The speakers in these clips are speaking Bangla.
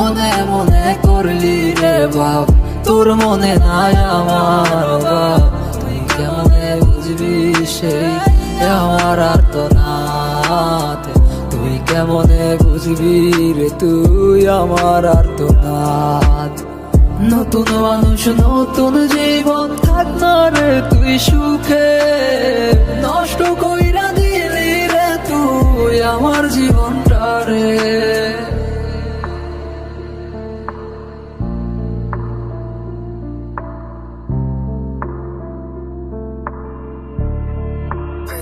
মনে মনে করলি রে বাপ, তোর মনে নাই আমার বাপ তুই কেমনে বুঝবি সেই আমার আর তো নাথ তুই কেমনে বুঝবি রে তুই আমার আর তো নাথ নতুন মানুষ, নতুন জীবন থাক না রে, তুই সুখে।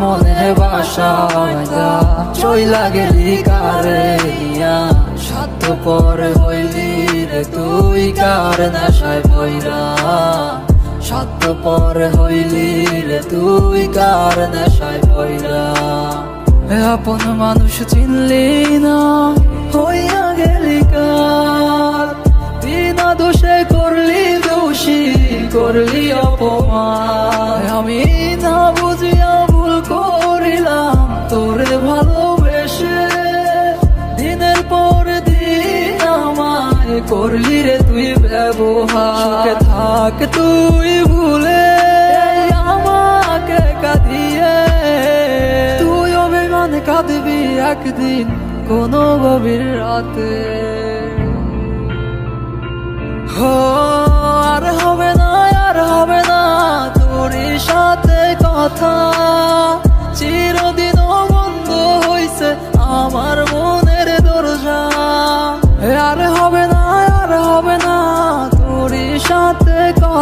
মনে বাসা চইলা গেলি কারে সত্য পর হইলি রে তুই কার নেশায় পইরা। সত্য পর হইলি রে তুই কার নেশায় পইরা। আপন মানুষ চিনলি না, হইয়া গেলি কার। বিনা দোষে করলি দোষী, করলি অপমান। আমি না বুঝিয়া করলি রে তুই ব্যবহার। থাক তুই ভুলে। আমাকে কাঁদিয়ে। তুই অভিমান কাঁদবি একদিন কোনো গভীর রাতে।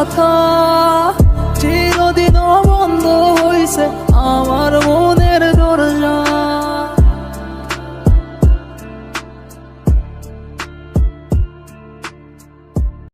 痛。